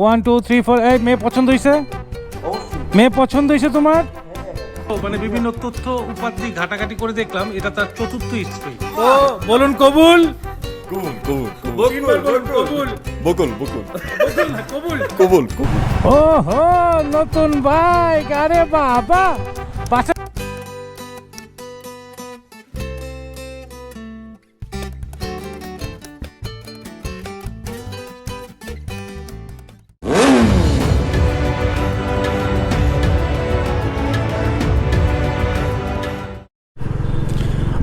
One two three four এই মেয়ে পছন্দ হয়েছে মেয়ে পছন্দ হয়েছে তোমার? মানে বিভিন্ন তথ্য উপাধি ঘাটাঘাটি করে দেখলাম এটা তার চতুর্থ স্ত্রী। তো বলুন বকুল বকুল কবুল কবুল। কবুল ও হো নতুন বাইক। আরে বাবা।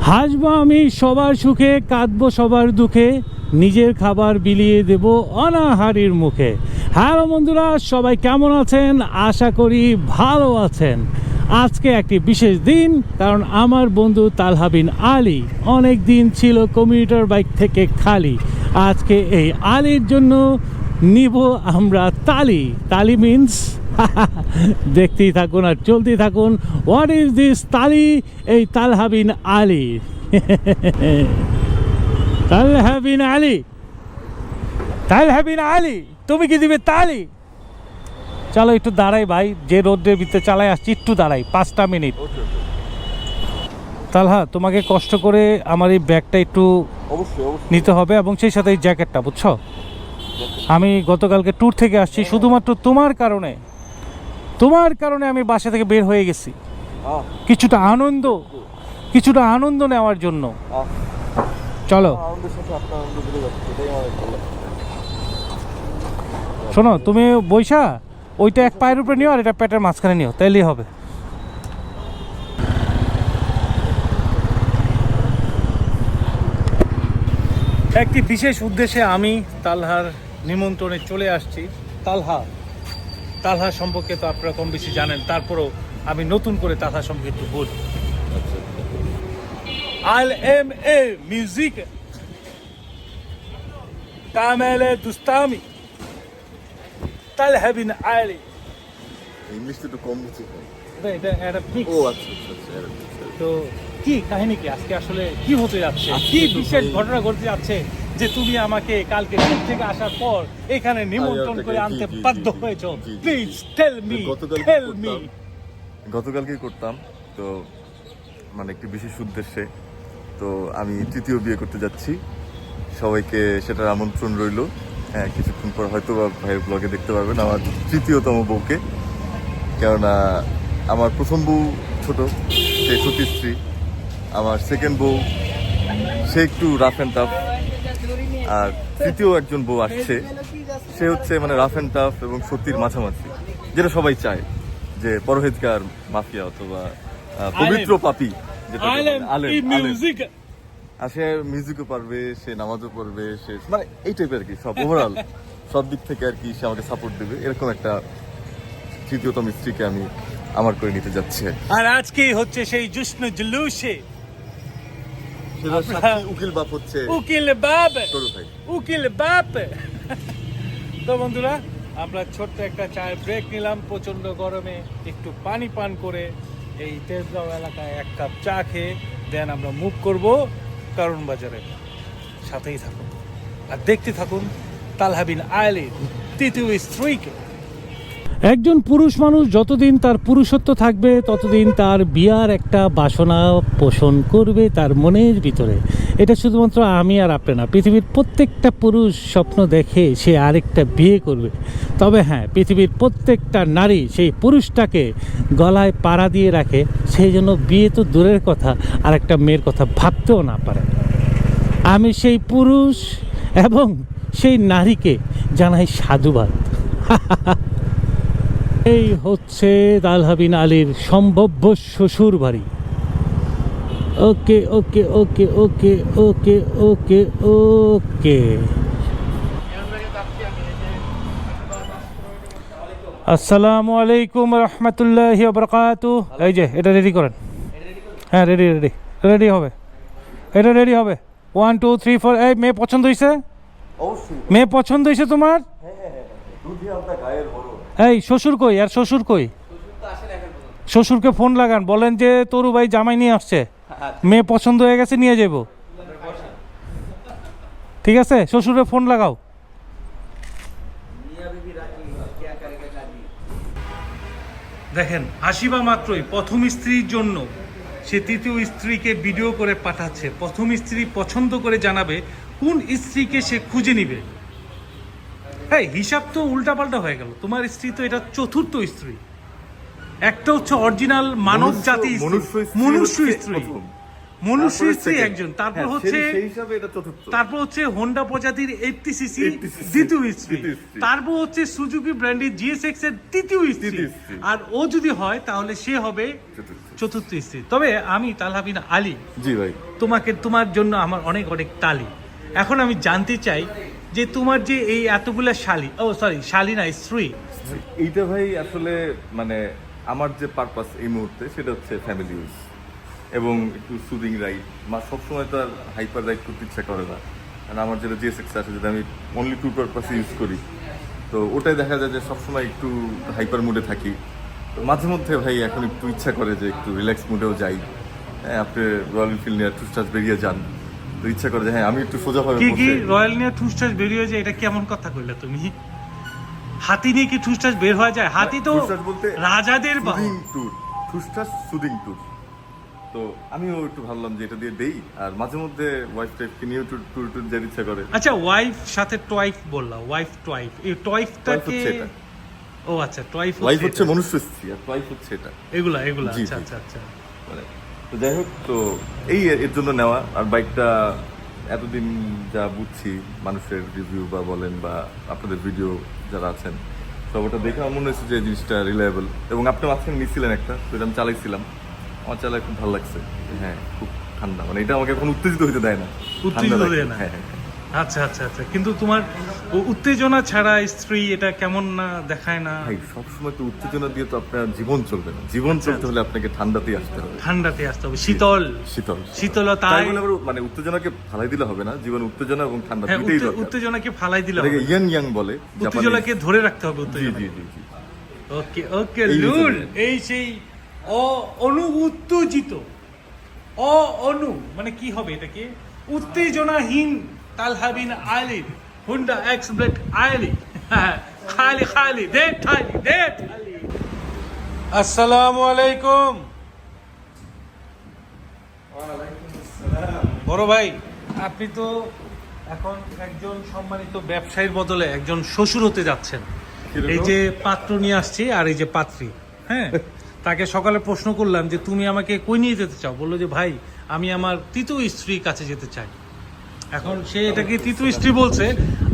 হাসবো আমি সবার সুখে, কাঁদবো সবার দুঃখে, নিজের খাবার বিলিয়ে দেব অনাহারির মুখে। হ্যালো বন্ধুরা, সবাই কেমন আছেন? আশা করি ভালো আছেন। আজকে একটি বিশেষ দিন, কারণ আমার বন্ধু তালহাবিন আলী অনেক দিন ছিল কমিউটার বাইক থেকে খালি। আজকে এই আলীর জন্য নিব আমরা তালি। তালি মিন্স দেখতেই থাকুন আর চলতেই থাকুন। হোয়াট ইজ দিস তালি? এই তালহাবিন আলী। তালহাবিন আলী। তালহাবিন আলী তুমি কি দিবে তালি? চলো একটু দাঁড়াই ভাই যে রোদ্রের ভিতরে চালাই আসছি একটু দাঁড়াই পাঁচটা মিনিট। তালহা তোমাকে কষ্ট করে আমার এই ব্যাগটা একটু নিতে হবে এবং সেই সাথে এই জ্যাকেটটা বুঝছ? আমি গতকালকে ট্যুর থেকে আসছি শুধুমাত্র তোমার কারণে। তোমার কারণে আমি বাসা থেকে বের হয়ে গেছি। কিছুটা আনন্দ কিছুটা আনন্দ নেওয়ার জন্য। চলো। শোনো তুমি বৈশা ওইটা এক পায়ের উপরে নিও আর এটা পেটের মাঝখানে নিও তাইলেই হবে। একটি বিশেষ উদ্দেশ্যে আমি তালহার নিমন্ত্রণে চলে আসছি। তালহা তালহা সম্পর্কে তো আপনারা কম বেশি জানেন তারপরও আমি নতুন করে তালহা সম্পর্কে একটু বলি। আল এম এ মিউজিক কামেলে দুস্তামি তালহা বিন আলী। ইংলিশটা একটু কম বুঝতে এটা এটা একটা ও আচ্ছা আচ্ছা আচ্ছা আচ্ছা। তো কি কাহিনী কি? আজকে আসলে কি হতে যাচ্ছে? কি বিশেষ ঘটনা ঘটতে যাচ্ছে? যে তুমি আমাকে কালকে ট্যুর থেকে আসার পর এখানে নিমন্ত্রণ করে আনতে বাধ্য হয়েছো। Please tell me tell me করতাম? গতকালকেই করতাম। তো মানে একটি বিশেষ উদ্দেশ্যে। তো আমি তৃতীয় বিয়ে করতে যাচ্ছি। সবাইকে সেটার আমন্ত্রণ রইল। হ্যাঁ কিছুক্ষণ পর হয়তো বা ভাইয়ের ব্লগে দেখতে পারবেন আমার তৃতীয়তম বউকে। কেননা আমার প্রথম বউ ছোট সে সতীশ্রী আমার সেকেন্ড বউ সে একটু রাফ অ্যান্ড টাফ আর তৃতীয় একজন বউ আসছে সে হচ্ছে মানে রাফ অ্যান্ড টাফ এবং সত্যির মাঝামাঝি যেটা সবাই চায় যে পরহেজগার মাফিয়া অথবা পবিত্র পাপি যেটা। মিউজিক আর সে মিউজিকও পারবে সে নামাজও পড়বে সে মানে এই টাইপের আর কি সব ওভারঅল সব দিক থেকে আর কি সে আমাকে সাপোর্ট দেবে। এরকম একটা তৃতীয়তম স্ত্রীকে আমি আমার করে নিতে যাচ্ছে আর আজকেই হচ্ছে সেই জুষ্ণ জুলুসে। উকিল বাপ হচ্ছে। উকিল বাপ। উকিল বাপ। তো বন্ধুরা আমরা ছোট্ট একটা চায়ের ব্রেক নিলাম প্রচণ্ড গরমে একটু পানি পান করে এই তেজগাঁও এলাকায় এক কাপ চা খেয়ে দেন আমরা মুভ করব কারণ বাজারে সাথেই থাকুন। আর দেখতে থাকুন তালহাবিন আয়লির তৃতীয় স্ত্রীকে। একজন পুরুষ মানুষ যতদিন তার পুরুষত্ব থাকবে, ততদিন তার বিয়ার একটা বাসনা পোষণ করবে তার মনের ভিতরে। এটা শুধুমাত্র আমি আর আপনি না, পৃথিবীর প্রত্যেকটা পুরুষ স্বপ্ন দেখে সে আরেকটা বিয়ে করবে। তবে হ্যাঁ পৃথিবীর প্রত্যেকটা নারী সেই পুরুষটাকে গলায় পাড়া দিয়ে রাখে, সেই জন্য বিয়ে তো দূরের কথা, আর একটা মেয়ের কথা ভাবতেও না পারে। আমি সেই পুরুষ এবং সেই নারীকে জানাই সাধুবাদ। এই হচ্ছে তালহাবিন আলীর সম্ভাব্য শ্বশুর বাড়ি। ওকে ওকে ওকে ওকে ওকে ওকে ওকে। আসসালামু আলাইকুম রহমতুল্লাহ বরকাত। এই যে এটা রেডি করেন। হ্যাঁ রেডি রেডি রেডি হবে। এটা রেডি হবে। ওয়ান টু থ্রি ফোর এই মেয়ে পছন্দ হয়েছে মেয়ে পছন্দ হয়েছে তোমার? দুধে আপনার গায়ের বড় এই, শ্বশুর কই? আর শ্বশুর কই? শ্বশুরকে ফোন লাগান, বলেন যে তরু ভাই জামাই নিয়ে আসছে। মেয়ে পছন্দ হয়ে গেছে, নিয়ে যাব ঠিক আছে? শ্বশুরে ফোন লাগাও। দেখেন আসিবা মাত্রই প্রথম স্ত্রীর জন্য সে তৃতীয় স্ত্রীকে ভিডিও করে পাঠাচ্ছে। প্রথম স্ত্রী পছন্দ করে জানাবে কোন স্ত্রীকে সে খুঁজে নিবে। হ্যাঁ হিসাব তো উল্টাপাল্টা হয়ে গেল। তোমার স্ত্রী তো এটা চতুর্থ স্ত্রী। একটা হচ্ছে অরিজিনাল মানব জাতি মনুষ্য স্ত্রী মনুষ্য হচ্ছে স্ত্রী একজন। তারপর হ্যাঁ, হচ্ছে এটা চতুর্থ। তারপর হচ্ছে হোন্ডা প্রজাতির এইটটি সিসি 80 দ্বিতীয় স্ত্রী। তারপর হচ্ছে সুজুকি ব্র্যান্ডের জিএসএক্স এর তৃতীয় স্ত্রী। আর ও যদি হয় তাহলে সে হবে চতুর্থ। চতুর্থ স্ত্রী। তবে আমি তালহাবিন আলী। জি ভাই। তোমাকে তোমার জন্য আমার অনেক অনেক তালি। এখন আমি জানতে চাই যে তোমার যে এই এতগুলা শালি, ও সরি শালি না, স্ত্রী। এইটা ভাই আসলে মানে আমার যে পারপাস এই মুহূর্তে সেটা হচ্ছে ফ্যামিলি ইউজ এবং একটু সুদিং রাইড মা সবসময় তো আর হাইপার রাইড করতে ইচ্ছা করে না। কারণ আমার যেটা জিএসএক্স আছে, যেটা আমি অনলি টু পারপাসে ইউজ করি। তো ওটাই দেখা যায় যে সবসময় একটু হাইপার মুডে থাকি। তো মাঝে মধ্যে ভাই এখন একটু ইচ্ছা করে যে একটু রিল্যাক্স মুডেও যাই। হ্যাঁ আপনি রয়্যাল এনফিল্ড নিয়ে টুসটাস বেরিয়ে যান। তো ইচ্ছা করে যে হ্যাঁ আমি একটু সোজাভাবে কি কি? রয়্যাল নিয়ে ঠুসঠাস বেরিয়ে যায় এটা কেমন কথা কইলে তুমি? হাতি নিয়ে কি ঠুসঠাস বের হয়ে যায়? হাতি তো বলতে রাজাদের বাহন সুদিং ট্যুর টুসটাস সুদিং ট্যুর তো আমিও একটু ভাবলাম যে এটা দিয়ে দেই আর মাঝে মধ্যে ওয়াইফ টাইপকে নিয়েও ট্যুর ট্যুর ট্যুর যেতে ইচ্ছা করে। আচ্ছা ওয়াইফ সাথে টয়েফ বললা ওয়াইফ টয়েফ এই টয়েফটাকে ও আচ্ছা টয়েফ ওয়াইফ হচ্ছে মনুষ্য স্ত্রী আর ওয়াইফ হচ্ছে এটা। এগুলা এগুলা আচ্ছা আচ্ছা আচ্ছা। মানে তো যাই হোক তো এই এর জন্য নেওয়া। আর বাইকটা এতদিন যা বুঝছি মানুষের রিভিউ বা বলেন বা আপনাদের ভিডিও যারা আছেন সব ওটা দেখে আমার মনে হয়েছে যে জিনিসটা রিলায়েবল এবং আপনি মাঝখানে নিয়েছিলেন একটা সেটা এটা আমি চালাইছিলাম। আমার চালায় খুব ভালো লাগছে। হ্যাঁ খুব ঠান্ডা। মানে এটা আমাকে এখন উত্তেজিত হইতে দেয় না। উত্তেজিত। হ্যাঁ হ্যাঁ হ্যাঁ। আচ্ছা আচ্ছা আচ্ছা। কিন্তু তোমার উত্তেজনা ছাড়া স্ত্রী এটা কেমন না দেখায় না? ভাই সবসময় তো উত্তেজনা দিয়ে তো আপনার জীবন চলবে না। জীবন আচ্ছা, চলতে হলে আপনাকে ঠান্ডাতেই আসতে হবে। ঠান্ডাতে আসতে হবে। শীতল। শীতল বলে মানে উত্তেজনাকে ফালাই দিলে হবে না। জীবন উত্তেজনা এবং ঠান্ডা হ্যাঁ উত্তে- দরকার। উত্তেজনাকে ফালাই দিলে হবে। ইয়াং ইয়াং বলে উত্তেজনাকে ধরে রাখতে হবে উত্তেজনা জি জি জি। ওকে ওকে লুল। এই সেই অ অনু উত্তেজিত অ অনু মানে কি হবে এটাকে? উত্তেজনাহীন। Talha bin Ali Honda X Blade Ali. খালি খালি দে খালি দে খালি। আসসালামু আলাইকুম। বড় ভাই আপনি তো এখন একজন সম্মানিত ব্যবসায়ীর বদলে একজন শ্বশুর হতে যাচ্ছেন। এই যে পাত্র নিয়ে আসছি আর এই যে পাত্রী হ্যাঁ? তাকে সকালে প্রশ্ন করলাম যে তুমি আমাকে কই নিয়ে যেতে চাও? বলল যে ভাই আমি আমার তৃতীয় স্ত্রীর কাছে যেতে চাই। এখন সে এটাকে তৃতীয় স্ত্রী বলছে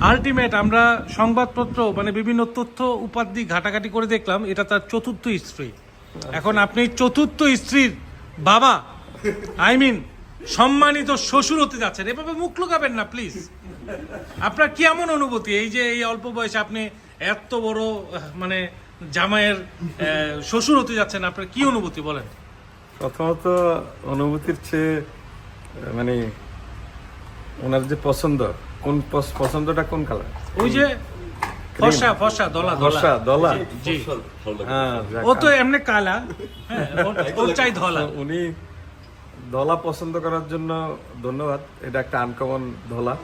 আলটিমেট আমরা সংবাদপত্র মানে বিভিন্ন তথ্য উপাধি ঘাটাঘাটি করে দেখলাম, এটা তার চতুর্থ স্ত্রী। এখন আপনি চতুর্থ স্ত্রীর বাবা আই মিন সম্মানিত শ্বশুর হতে যাচ্ছেন। এভাবে মুখ লুকাবেন না প্লিজ আপনার কি এমন অনুভূতি? এই যে এই অল্প বয়সে আপনি এত বড় মানে জামাইয়ের শ্বশুর হতে যাচ্ছেন, আপনার কি অনুভূতি বলেন? প্রথমত অনুভূতির চেয়ে মানে ওনার যে পছন্দ কোন পছন্দটা কোন কালার? ওই যে ফসা ফসা দলা দলা। দলা। জি হ্যাঁ ও তো এমনি কালা। হ্যাঁ ওর চাই ধলা উনি দলা পছন্দ করার জন্য ধন্যবাদ। এটা একটা আনকমন ধলা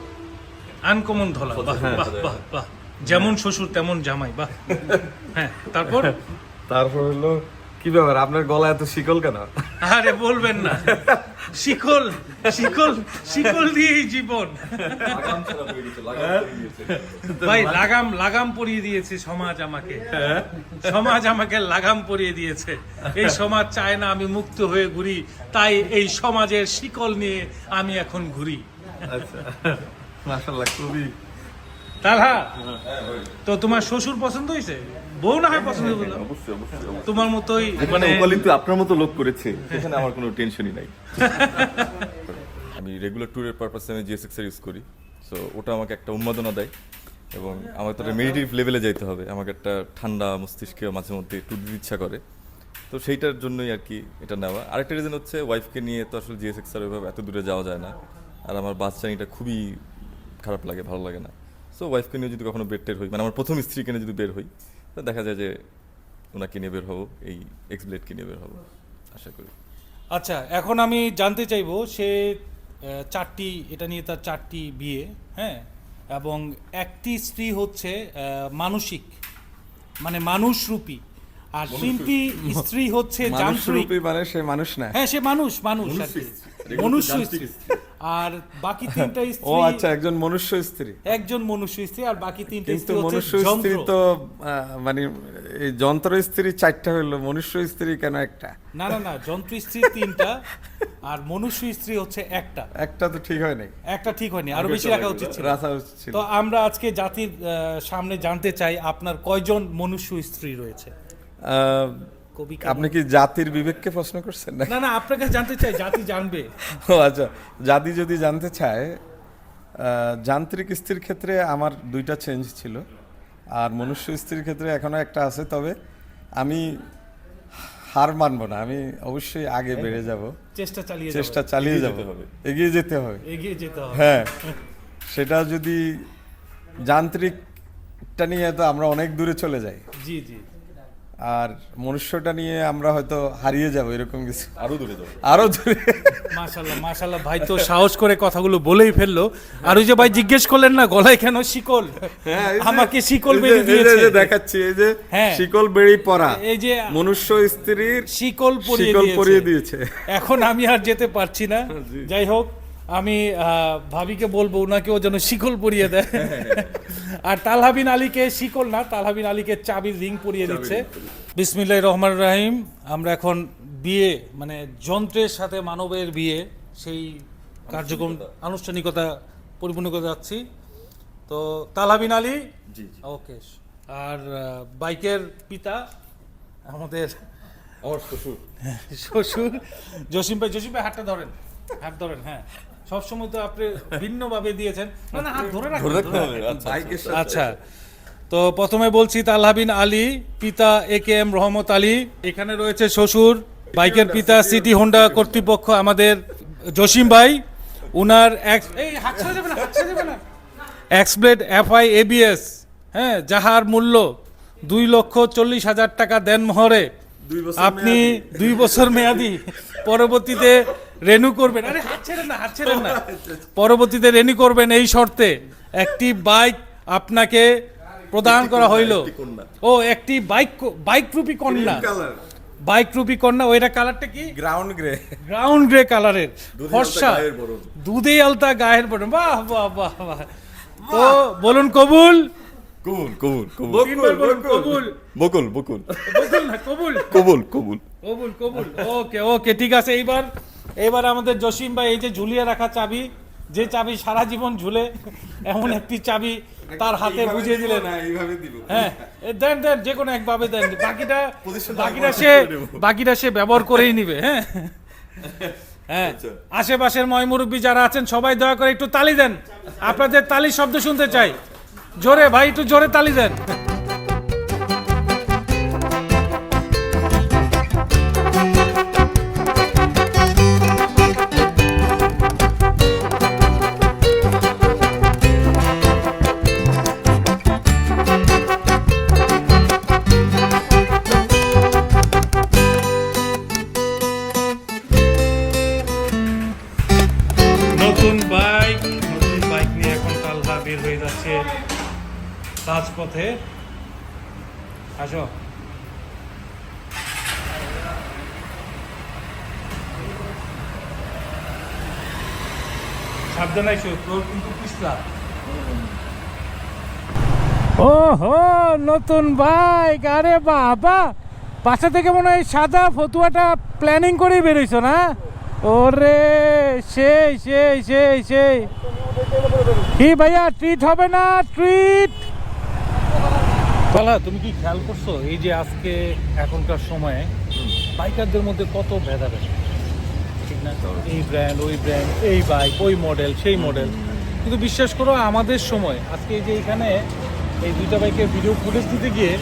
আনকমন ধলা বাহ বাহ বাহ বাহ। যেমন শ্বশুর তেমন জামাই। বাহ। হ্যাঁ তারপর? তারপর হলো কি ব্যাপার? আপনার গলা এত শিকল কেন? আরে বলবেন না। শিকল শিকল শিকল দিয়েই জীবন। ভাই লাগাম লাগাম পরিয়ে দিয়েছে সমাজ আমাকে। সমাজ আমাকে লাগাম পরিয়ে দিয়েছে। এই সমাজ চায় না আমি মুক্ত হয়ে ঘুরি। তাই এই সমাজের শিকল নিয়ে আমি এখন ঘুরি। আচ্ছা মাশাল্লাহ খুবই। তালহা তো তোমার শ্বশুর পছন্দ হয়েছে? বউ না হয় পছন্দ করল? অবশ্যই অবশ্যই। তোমার মতোই মানে উপালিন্তু আপনার মতো লোক করেছে সেখানে আমার কোনো টেনশনই নাই। আমি রেগুলার ট্যুরের পারপাসে আমি জিএসএক্স ইউজ করি। সো ওটা আমাকে একটা উন্মাদনা দেয় এবং আমাকে তো মেডিটেটিভ লেভেলে যাইতে হবে। আমাকে একটা ঠান্ডা মস্তিষ্কে মাঝে মধ্যে একটু দিতে ইচ্ছা করে। তো সেইটার জন্যই আর কি এটা নেওয়া। আরেকটা রিজন হচ্ছে ওয়াইফকে নিয়ে তো আসলে জিএসএক্স আর ওইভাবে এত দূরে যাওয়া যায় না। আর আমার বাস জার্নিটা খুবই খারাপ লাগে ভালো লাগে না। সো ওয়াইফকে নিয়ে যদি কখনো বের টের হই মানে আমার প্রথম স্ত্রীকে নিয়ে যদি বের হই দেখা যায় যে ওনাকে নিয়ে বের হব এই এক্স ব্লেডকে নিয়ে বের হব আশা করি। আচ্ছা এখন আমি জানতে চাইব সে চারটি এটা নিয়ে তার চারটি বিয়ে হ্যাঁ? এবং একটি স্ত্রী হচ্ছে মানসিক মানে মানুষ রূপী আর তিনটি স্ত্রী হচ্ছে যান্ত্রিক। মানুষরূপী মানে সে মানুষ না। হ্যাঁ সে মানুষ মানুষ আর কি। মনুষ্য স্ত্রী। আর বাকি তিনটা স্ত্রী ও আচ্ছা একজন মনুষ্য স্ত্রী। একজন মনুষ্য স্ত্রী আর বাকি তিনটা স্ত্রী হচ্ছে মনুষ্য স্ত্রী তো মানে এই যন্ত্র স্ত্রী চারটা হইল মনুষ্য স্ত্রী কেন একটা? না না না যন্ত্র স্ত্রী তিনটা আর মনুষ্য স্ত্রী হচ্ছে একটা। একটা তো ঠিক হয় নাই। একটা ঠিক হয়নি আরও বেশি রাখা উচিত ছিল। রাখা উচিত ছিল। তো আমরা আজকে জাতির সামনে জানতে চাই আপনার কয়জন মনুষ্য স্ত্রী রয়েছে? আহ, কবি আপনি কি জাতির বিবেককে প্রশ্ন করছেন না না না আপনার কাছে জানতে চাই জাতি জানবে। ও আচ্ছা জাতি যদি জানতে চায় যান্ত্রিক স্ত্রীর ক্ষেত্রে আমার দুইটা চেঞ্জ ছিল আর মনুষ্য স্ত্রীর ক্ষেত্রে এখনও একটা আছে তবে আমি হার মানবো না আমি অবশ্যই আগে বেড়ে যাব। চেষ্টা চালিয়ে চেষ্টা চেষ্টা চালিয়ে যাব। এগিয়ে যেতে হবে। এগিয়ে যেতে হবে। হ্যাঁ সেটা যদি যান্ত্রিকটা নিয়ে তো আমরা অনেক দূরে চলে যাই। জি জি। আর মনুষ্যটা নিয়ে আমরা হয়তো হারিয়ে যাব এরকম কিছু। আরও দূরে যাব। আরও দূরে। মাশাল্লাহ মাশাল্লাহ ভাই তো সাহস করে কথাগুলো বলেই ফেলল। আর ওই যে ভাই জিজ্ঞেস করলেন না গলায় কেন শিকল? হ্যাঁ, আমাকে শিকল যে- দিয়েছে এই যে দেখাচ্ছি এই যে হ্যাঁ। শিকল বেড়ি পরা এই যে মনুষ্য স্ত্রীর শিকল পরিয়ে দিয়েছে। এখন আমি আর যেতে পারছি না। যাই হোক আমি ভাবিকে বলব ওনাকেও যেন শিকল পরিয়ে দেয়। আর তালহাবিন আলীকে শিকল না তালহাবিন আলীকে চাবির রিং পরিয়ে দিচ্ছে। বিসমিল্লাহ রহমান রাহিম। আমরা এখন বিয়ে মানে যন্ত্রের সাথে মানবের বিয়ে সেই কার্যক্রম আনুষ্ঠানিকতা পরিপূর্ণ করে যাচ্ছি। তো তালহাবিন আলী? জি ওকে। আর বাইকের পিতা আমাদের আমার শ্বশুর। শ্বশুর। জসিম ভাই জসিম ভাই হাতটা ধরেন। হাত ধরেন হ্যাঁ। সবসময় তো আপনি ভিন্নভাবে দিয়েছেন। না না হাত ধরে রাখতে হবে। আচ্ছা সাথে আচ্ছা। তো প্রথমে বলছি তালহাবিন আলী পিতা এ কে এম রহমত আলী। এখানে রয়েছে শ্বশুর বাইকের পিতা সিটি হোন্ডা কর্তৃপক্ষ আমাদের জসিম ভাই। উনার এক এই হাত ছেড়ে দেবে না হাত ছেড়ে দেবে না। এক্সব্লেড এফআই এবিএস হ্যাঁ যাহার মূল্য দুই লক্ষ চল্লিশ হাজার টাকা দেন মহরে আপনি দুই বছর মেয়াদি। পরবর্তীতে রেনু করবেন। আরে হাত ছেড়েন না হাত ছেড়েন না। পরবর্তীতে রেনু করবেন এই শর্তে একটি বাইক আপনাকে প্রদান করা হইল। ও একটি বাইক বাইক রূপী কন্যা। বাইক রূপী কন্যা ওইটা কালারটা কি? গ্রাউন্ড গ্রে গ্রাউন্ড গ্রে কালারের। ফর্সা। দুধে আলতা গায়ের বরণ। বাহ বাহ বাহ বাহ। তো বলুন কবুল। কবুল কবুল কবুল। বকুল বকুল। বকুল না কবুল। কবুল কবুল। কবুল কবুল। ওকে ওকে ঠিক আছে। এইবার এইবার আমাদের জসিম ভাই এই যে ঝুলিয়ে রাখা চাবি যে চাবি সারা জীবন ঝুলে এমন একটি চাবি তার হাতে বুঝিয়ে দিলেন। না এইভাবে দিব। হ্যাঁ। দেন দেন যে কোনো একভাবে দেন। বাকিটা বাকিটা সে বাকিটা সে ব্যবহার করেই নিবে হ্যাঁ। হ্যাঁ। আচ্ছা। আশেপাশের ময়মুরব্বী যারা আছেন সবাই দয়া করে একটু তালি দেন। আপনাদের তালির শব্দ শুনতে চাই। জোরে ভাই একটু জোরে তালি দেন। সাবধান আইসো তোর কিন্তু পিছলা। ও হো নতুন বাইক আরে বাবা। পাশে থেকে মনে হয় সাদা ফতুয়াটা প্ল্যানিং করেই বেরোইছো না? ওরে সেই সেই সেই সেই। কি ভাইয়া ট্রিট হবে না? ট্রিট বলা তুমি কি খেয়াল করছ? এই যে আজকে এখনকার সময়ে বাইকারদের মধ্যে কত ভেদাভেদ? না এই ব্র্যান্ড ওই ব্র্যান্ড এই বাইক ওই মডেল সেই মডেল কিন্তু বিশ্বাস করো, আমাদের সময়, আজকে এই যে এখানে এই দুইটা বাইকের ভিডিও ফুটেজ দিতে গিয়ে,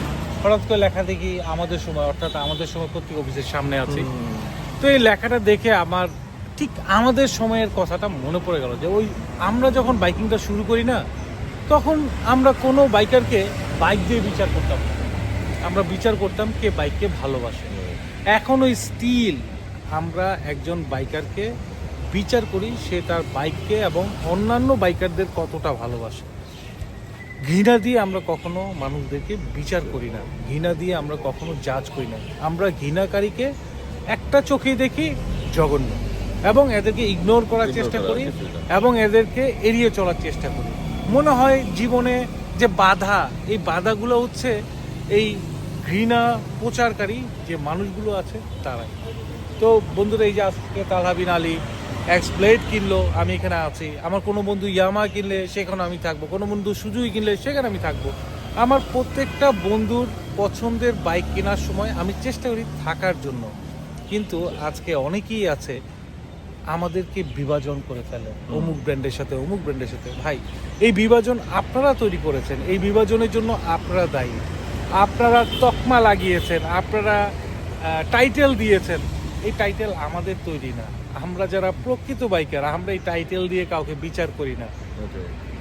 হঠাৎ করে লেখা দেখি আমাদের সময়, অর্থাৎ আমাদের সময় প্রত্যেক অফিসের সামনে আছি। তো এই লেখাটা দেখে আমার ঠিক আমাদের সময়ের কথাটা মনে পড়ে গেল যে ওই আমরা যখন বাইকিংটা শুরু করি না, তখন আমরা কোনো বাইকারকে বাইক দিয়ে বিচার করতাম আমরা বিচার করতাম কে বাইককে ভালোবাসে। এখন ওই স্টিল আমরা একজন বাইকারকে বিচার করি সে তার বাইককে এবং অন্যান্য বাইকারদের কতটা ভালোবাসে। ঘৃণা দিয়ে আমরা কখনো মানুষদেরকে বিচার করি না। ঘৃণা দিয়ে আমরা কখনো জাজ করি না। আমরা ঘৃণাকারীকে একটা চোখে দেখি জঘন্য এবং এদেরকে ইগনোর করার চেষ্টা করি এবং এদেরকে এড়িয়ে চলার চেষ্টা করি। মনে হয় জীবনে যে বাধা এই বাধাগুলো হচ্ছে এই ঘৃণা প্রচারকারী যে মানুষগুলো আছে তারাই। তো বন্ধুরা এই যে আজকে তালহা বিন আলী এক্সপ্লেট কিনলো আমি এখানে আছি। আমার কোনো বন্ধু ইয়ামা কিনলে সেখানে আমি থাকব কোনো বন্ধু সুজুই কিনলে সেখানে আমি থাকব। আমার প্রত্যেকটা বন্ধুর পছন্দের বাইক কেনার সময় আমি চেষ্টা করি থাকার জন্য। কিন্তু আজকে অনেকেই আছে আমাদেরকে বিভাজন করে ফেলে। অমুক ব্র্যান্ডের সাথে অমুক ব্র্যান্ডের সাথে। ভাই এই বিভাজন আপনারা তৈরি করেছেন এই বিভাজনের জন্য আপনারা দায়ী। আপনারা তকমা লাগিয়েছেন আপনারা টাইটেল দিয়েছেন। এই টাইটেল আমাদের তৈরি না। আমরা যারা প্রকৃত বাইকার আমরা এই টাইটেল দিয়ে কাউকে বিচার করি না।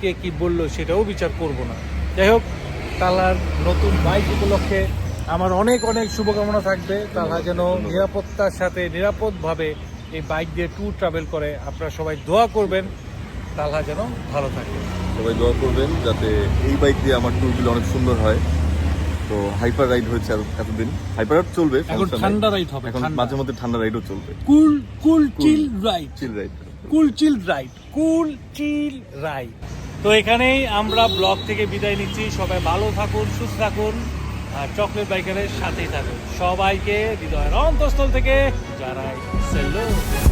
কে কি বলল সেটাও বিচার করব না। যাই হোক তালার নতুন বাইক উপলক্ষে আমার অনেক অনেক শুভকামনা থাকবে। তালা যেন নিরাপত্তার সাথে নিরাপদভাবে এই বাইক দিয়ে ট্যুর ট্রাভেল করে। আপনারা সবাই দোয়া করবেন। তালহা যেন ভালো থাকে। সবাই দোয়া করবেন যাতে এই বাইক দিয়ে আমার ট্যুরগুলো অনেক সুন্দর হয়। তো হাইপার রাইড হয়েছে এত- এতদিন। হাইপার রাইড চলবে এখন ঠান্ডা রাইড হবে এখন মাঝে মধ্যে ঠান্ডা রাইডও চলবে। Cool cool chill ride. Chill ride. Cool chill ride cool chill ride. তো এখানেই আমরা ব্লগ থেকে বিদায় নিচ্ছি। সবাই ভালো থাকুন সুস্থ থাকুন আর চকলেট বাইকারের সাথেই থাকুন। সবাইকে হৃদয়ের অন্তঃস্থল থেকে যারাই সেলো